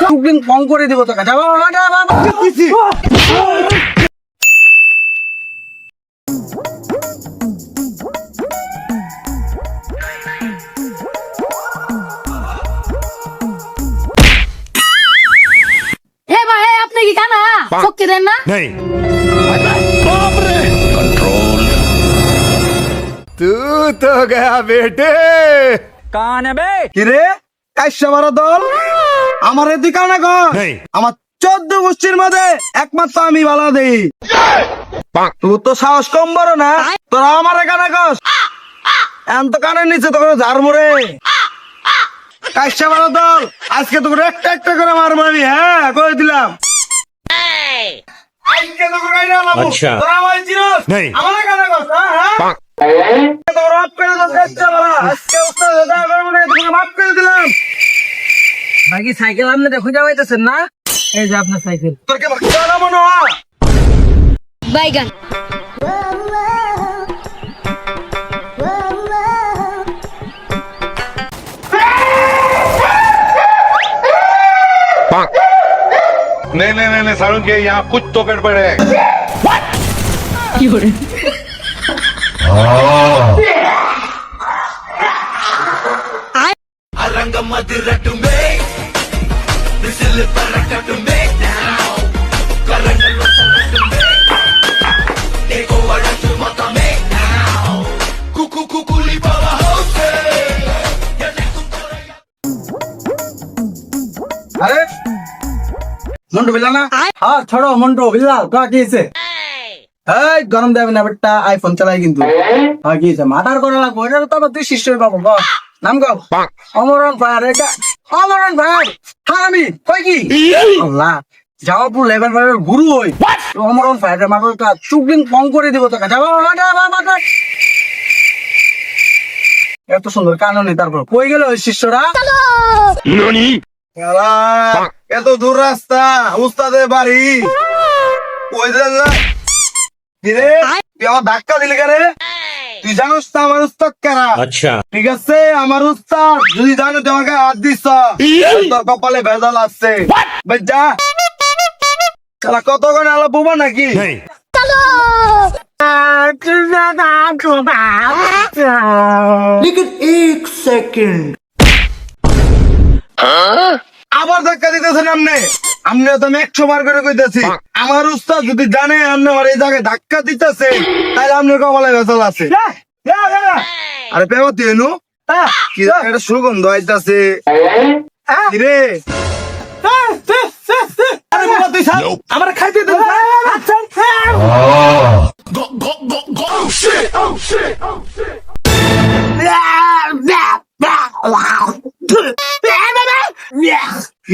শুকদিন কম করে দিব তোকে যাবো বাবা, বাবা, বাবা। এ ভাই আপনি কি কানা শক্তি দেন না नहीं तू तो गया बेटे কিরে কাইসা মারা দল আমার এদিকে না গো? আমার চোদ্দ গোষ্ঠীর মধ্যে একমাত্র আমি বালা দেই তোর তো সাহস কম বড় না? তোরা আমার কানে কস এখন তো কানের নিচে তো ঝাড় মরে কাইসা মারা দল? আজকে তো একটা একটা করে মারবো আমি হ্যাঁ? কই দিলাম? আজকে তোকে। আচ্ছা। তোরা আমার চিনস? নেই। আমার কানে কস হ্যাঁ? হ্যাঁ তোর মাফ করে দাও আজকে উস্তাদ দাদা করব তোকে মাফ করে দিলাম। বাকি সাইকেল আপনি দেখো যাওয়াইতেছেন না এই যে আপনার সাইকেল তোর কে বাকি না মনে হয় বাইগান नहीं नहीं नहीं नहीं सारुण के यहाँ कुछ तो गड़बड़ है মন্টু বিল্লা না? হ্যাঁ ছড়ো মন্টু বিল্লা কা কি হয়েছে? এই গরম দেবে না বেটা আইফোন চালাই কিন্তু। হ্যাঁ কি হয়েছে? করা লাগবো এটা তো আবার তুই শিষ্য পাবো নাম গাও অমরন ফায়ার এটা অমরন ফায়ার হ্যাঁ আমি কই কি? আল্লাহ যাওয়াপুর লেভেল ফায়ারের গুরু হই। অমরন ফায়ারের মাথাটা চুকদিন কম করে দিব তোকে। যাব মাথা মাথা এত সুন্দর কাননি তারপর। কই গেল ওই শিষ্যরা এত দূর রাস্তা উস্তাদের বাড়ি ওই যে না কিরে তুই আমার ধাক্কা দিলি কেন তুই জানোস তো আমার উস্তাদ কারা अच्छा ঠিক আছে আমার উস্তাদ যদি জানো তুই আমাকে হাত দিস তোর কপালে ভেজাল আসছে বেশ যা শালা কতক্ষণ আলো বুবা নাকি नहीं আবার ধাক্কা দিতেছেন আপনি আপনি তো আমি একশো বার করে কইতেছি আমার উস্তাদ যদি জানে আপনি আমার এই জায়গায় ধাক্কা দিতেছে তাহলে আপনার কপালে ভেজাল আছে আরে পেবা তুই এনু কি একটা সুগন্ধ আইতাছে রে আরে বাবা তুই ছাড় আমার খাইতে দে আচ্ছা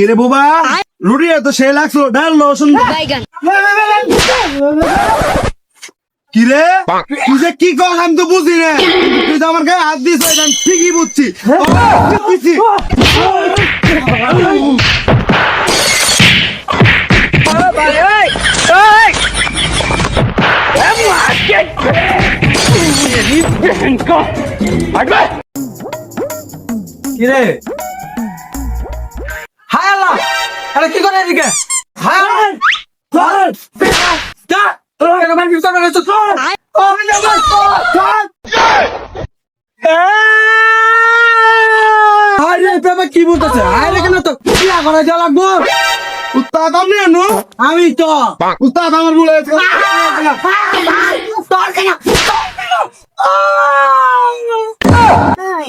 রে বাবা লুড়িয়া তো সে লাগছো ডাল কি রে? তুই যে কি কর আমি তো বুঝি রে তুই তো আমার গায়ে হাত দিস আমি ঠিকই বুঝছি। বুঝছি। হায় আল্লাহ! আরে কি করে এদিকে? হায় না কি বলতেছে? আরে কেন তো? কি করে যা লাগবো? উস্তাদ আমি আনু? আমি তো। উস্তাদ আমার বলে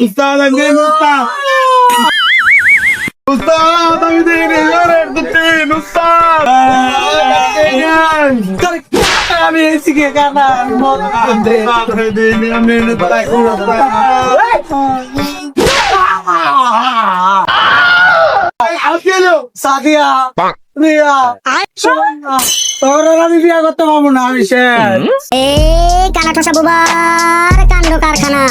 উস্তাদ আমি উস্তাদ। উস্তাদ আমি দিনে জোরের দুটিন উস্তাদ আমি এসিকে কানা মন দে দিনে আমি তাই আজকেলো সাদিয়া রিয়া তোর আমি বিয়া করতে পারব না আমি এই কানাঠসা বুবার কাণ্ড কারখানা।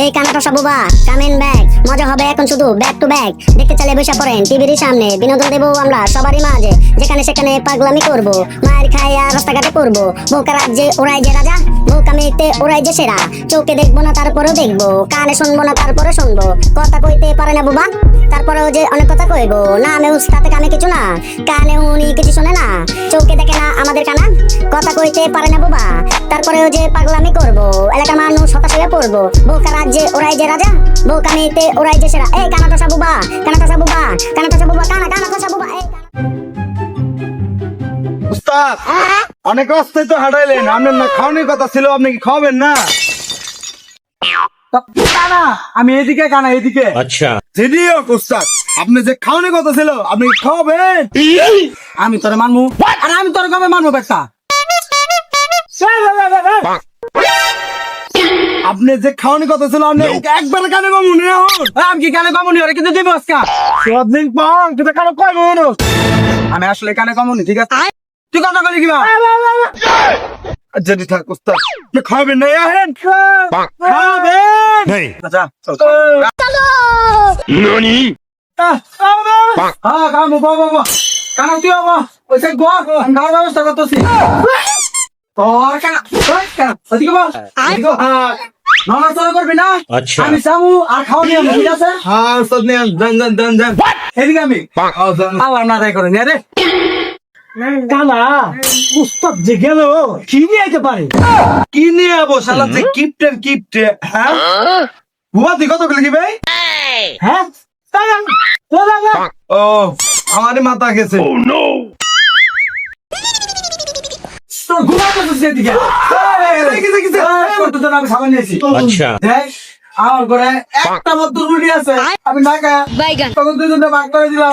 এই কানাঠসা বুবা কামেন ব্যাগ মজা হবে এখন শুধু ব্যাক টু ব্যাক দেখতে চাইলে বসে পড়েন টিভির সামনে। বিনোদন দেবো আমরা সবারই মাঝে। যেখানে সেখানে পাগলামি করব। মায়ের খাইয়া রাস্তাঘাটে করব। বোকা রাজ্যে ওরাই যে রাজা বোকামিতে ওরাই যে সেরা। চোখে দেখব না তারপরেও দেখব। কানে শুনব না তারপরে শুনব। কথা কইতে পারে না বুবা? তারপরেও যে অনেক কথা কইবো, না আমি তাতে কানে কিছু না। কানে উনি কিছু শোনে না। চোখে দেখে না আমাদের কানা। কথা কইতে পারে না বাবা। তারপরেও যে পাগলামি করব, এলাকার মানুষ হতাশ হয়ে পড়ব। বোকা রাজ্যে ওরাই যে রাজা বোকামিতে ওরাই যে সেরা। এই কানাটা সাবুবা কানাটা সাবুবা কানাটা সাবুবা কানা কানাটা সাবুবা এই কানা- উস্তাদ, অনেক অস্থায়ী তো হাঁটাইলেন। আপনার না খাওয়ানোর কথা ছিল, আপনি কি খাওয়াবেন না? কানা আমি এদিকে কানা এদিকে আচ্ছা। আপনি যে কথা ছিল আপনি আমি তোরে মানবো। আর আমি কবে মানবো আপনি যে কথা ছিল আপনি একবার কানে কমুনি আমি কি কানে কমুনি ওরে কিন্তু দিব আজকা? সবদিন পান কিন্তু আমি আসলে কানে কমুনি ঠিক আছে? তুই কথা বলি কিবা যদি থাক উস্তাদ খাওয়াবেন না খাওয়াবেন। নেই। ননি? হ্যাঁ কাম গো খাওয়ার ব্যবস্থা হ্যাঁ। না? আচ্ছা। আমি চাবো আর খাওয়া নিয়ম ঠিক আছে। হ্যাঁ সব নিয়ম জান জান আমি আবার না তাই করে নিয়ে রে। যে কি আমার গেছে। oh, আচ্ছা। আমার ঘরে একটা মত আছে। আমি ঢাকা তখন দুজনটা ভাগ করে দিলাম।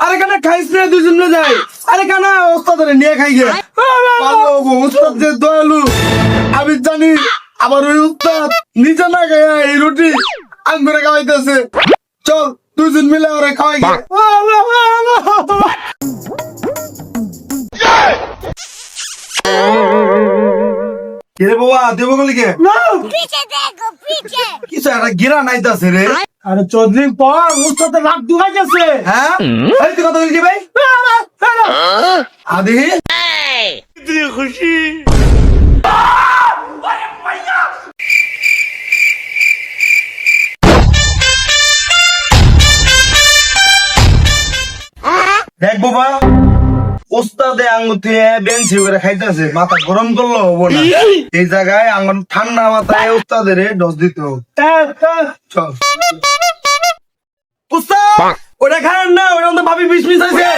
আরে কানা খাইস নে দুজন মিলে যাই। আরে কানা? ওস্তাদ নিয়ে খাই গে। উস্তাদ যে দয়ালু। আমি জানি আবার ওই উস্তাদ নিজে না খাই এই রুটি। আমি করে খাওয়াইতেছে। চল দুজন মিলে ওরে খাওয়াই গে। কিরে বাবা দেবো গলি কে কিছু একটা গিরা নাইতাছে রে। আরে চৌধুরী পর উস্তাদের রাত দুহাই গেছে। হ্যাঁ? এই তুই কথা বলছি ভাই? আদি? দেখ বাবা। ওস্তাদে আঙুতে বেঞ্চি করে খাইতেছে মাথা গরম করল হব না। এই জায়গায় আঙ্গুর ঠান্ডা মাথায় ওস্তাদের ডস দিত ওটা খান না ওটা তো ভাবি বিষ মিশাইছে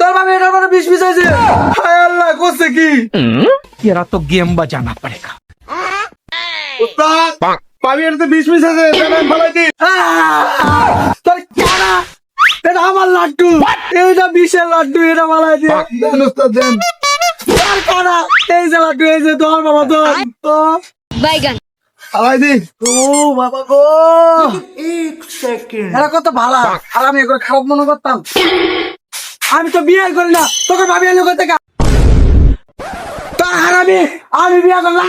তোর ভাবি এটা করে বিষ মিশাইছে হায় আল্লাহ করছে কি? এরা তো গেম বাজানা পড়েগা ওস্তাদ ভাবি এটা তো বিষ মিশাইছে তোর কেনা এটা আমার লাড্ডু। এইটা বিষের লাড্ডু এটা ফলাই দি দেন উস্তাদ দেন তোর কানা এই যে লাড্ডু এই যে তোর বাবা তো। বাইগান। ফলাই দি। ও বাবা গো। এক সেকেন্ড। এরা কত ভালো। আর আমি এগুলো খারাপ মনে করতাম। আমি তো বিয়ে করি না তোকে ভাবি এলো করতে কা হারামি আমি বিয়ে করলাম।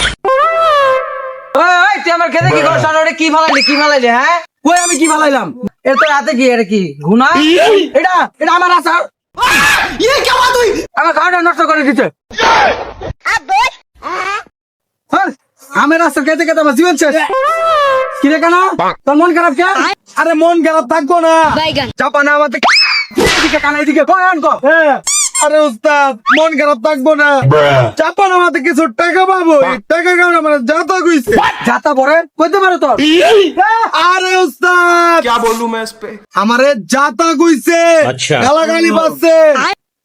তুই আমার খেতে কি করছ আর কি ফালাইলি কি ফালাইলি হ্যাঁ? কই আমি কি ভালাইলাম এর তোর হাতে কি? এটা কি? ঘুনা? এটা এটা আমার ইয়ে তুই আমার খাওয়াটা নষ্ট করে দিতে হ্যাঁ, আমের আচার খেতে খেতে আমার জীবন শেষ। কি রে কেন? তোর মন খারাপ আরে মন খারাপ থাকব না। চাপা না আমাদের। এদিকে কানা এদিকে। কয় আনকো? আরে উস্তাদ মন খারাপ থাকবো না চাপান আমাতে কিছু টাকা পাবো এই টাকা কারণে আমার যাতা কইছে যাতা পরে কইতে পারো তো আরে উস্তাদ क्या बोलूं मैं इस पे আমারে যাতা কইছে আচ্ছা। গালাগালি পাচ্ছে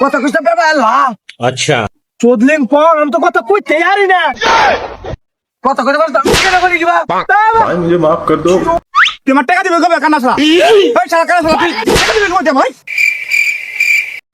কথা কুছ আচ্ছা। চোদলেন পর আমি তো কথা কইতে আরি না। মাফ কর দো তোমার টাকা দিবে কবে কানা সালা ওই সালা কানা তুই টাকা দিবে কবে ভাই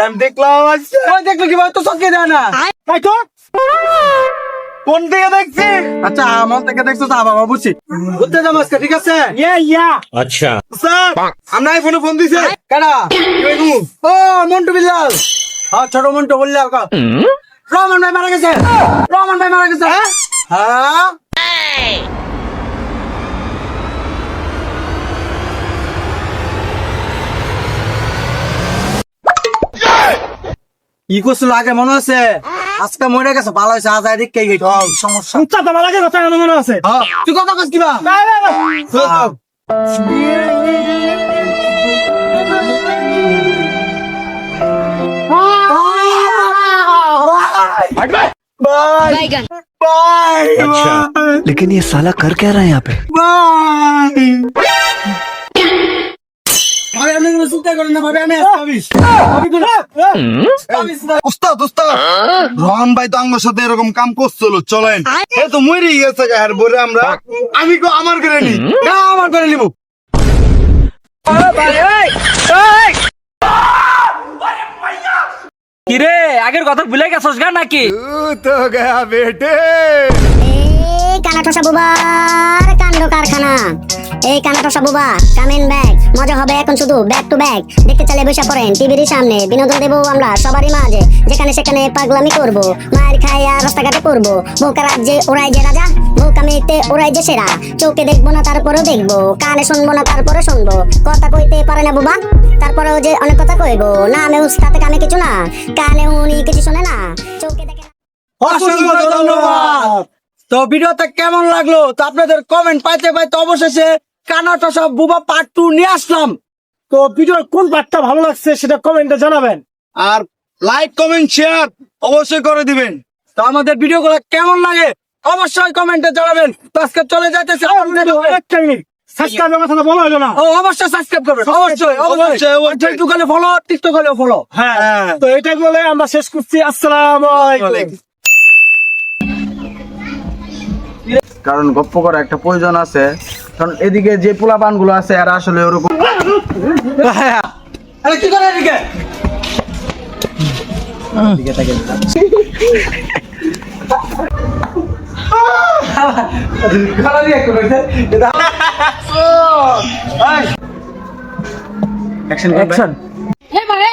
আমি দেখলাম দেখল কি তো চকে দেয় না। তাই তো? কোন দিকে দেখছি? আচ্ছা আমার থেকে দেখছ তা বাবা বুঝছি বুঝতে দাম আজকে ঠিক আছে? ইয়া ইয়া। আচ্ছা। স্যার আমরা ফোন দিছে। কেডা ও মন্টু বিল্লাল। হ্যাঁ ছোট মন্টু বললে রমন ভাই মারা গেছে। রমন ভাই মারা গেছে। হ্যাঁ? ই করছিল আগে মনে আছে আজকে মরে গেছে ভালো হয়েছে আজ এদিক কে গেছে সমস্যা উচ্চা তোমার লাগে কথা আমার মনে আছে হ্যাঁ তুই কথা কস কিবা হ্যাঁ। बाय বাইগান बाय अच्छा लेकिन ये साला कर क्या रहा है यहाँ पे बाय ভাবে আমি কোনো চিন্তা ভাই তো আমার সাথে এরকম কাম করছিল চলেন। গেছে আর বলে আমরা আমি কো আমার করে নি আমার করে নিব। কিরে আগের কথা ভুলে গেছস গা নাকি? তো বেটে। কানা কাণ্ড কারখানা। এই কানাটসা বুবা, কামেন ব্যাগ মজা হবে এখন শুধু ব্যাক টু ব্যাক দেখতে চাইলে বসে পড়েন টিভির সামনে, বিনোদন দেবো আমরা সবারই মাঝে, যেখানে সেখানে পাগলামি করব, মায়ের খাইয়া রাস্তাঘাটে করব বোকা রাজ্যে ওরাই যে রাজা বোকামিতে ওরাই যে সেরা। চোখে দেখব না, তারপরেও দেখব, কানে শুনব না তারপরে শুনব। কথা কইতে পারে না বুবা, তারপরেও যে অনেক কথা কইবো। না আমি তাতে কানে কিছু না। কানে উনি কিছু শোনে না, চোখে দেখে অসংখ্য ধন্যবাদ। তো ভিডিওটা কেমন লাগল তো আপনাদের কমেন্ট পাইতে পাইতে অবশেষে কানাটা সব বুবা পার্ট টু নিয়ে আসলাম। তো ভিডিওর কোন পার্টটা ভালো লাগছে সেটা কমেন্টে জানাবেন। আর লাইক কমেন্ট শেয়ার অবশ্যই করে দিবেন। তো আমাদের ভিডিওগুলো কেমন লাগে অবশ্যই কমেন্টে জানাবেন। তো আজকে চলে যাইতেছে বলা হলো না। ও অবশ্যই সাবস্ক্রাইব করবেন অবশ্যই অবশ্যই। ফলো টিকটক ফলো হ্যাঁ তো এটা বলে আমরা শেষ করছি। আসসালামু আলাইকুম। কারণ গপ্প করা একটা প্রয়োজন আছে। কারণ এদিকে যে পোলাপানগুলো আছে এরা আসলে ওরকম আরে কি করে এদিকে?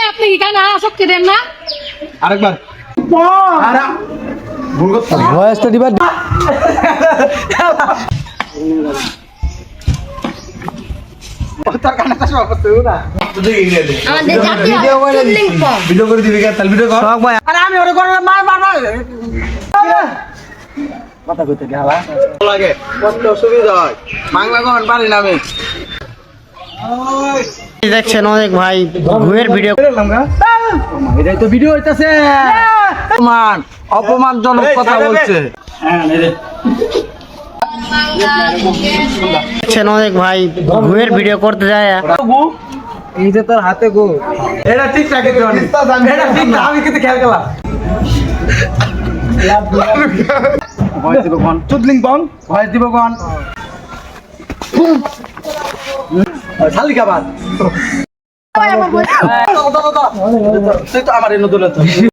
আপনি কি কানা দেন না? আরেকবার। আরে, ভয়েসটা দিবা আমি ওরে করে মার মার মার। কথা কইতে গেলা লাগে কত অসুবিধা হয়। বাংলা কোন পারি না আমি? দেখছেন অনেক ভাই ঘুমের ভিডিও। এটাই তো ভিডিও হইতাছে। অপমান অপমানজনক কথা বলছে। অনেক ভাই ঘুমের ভিডিও করতে যায় এই যে তোর হাতে গো। এটা ঠিক। এটা ঠিক আমি কিন্তু খেয়াল করলাম। ভয় দিব কোন? চুদলিং বং। ভয় দিব কোন? শালি কাবাদ তুই তো আমার এই নতুন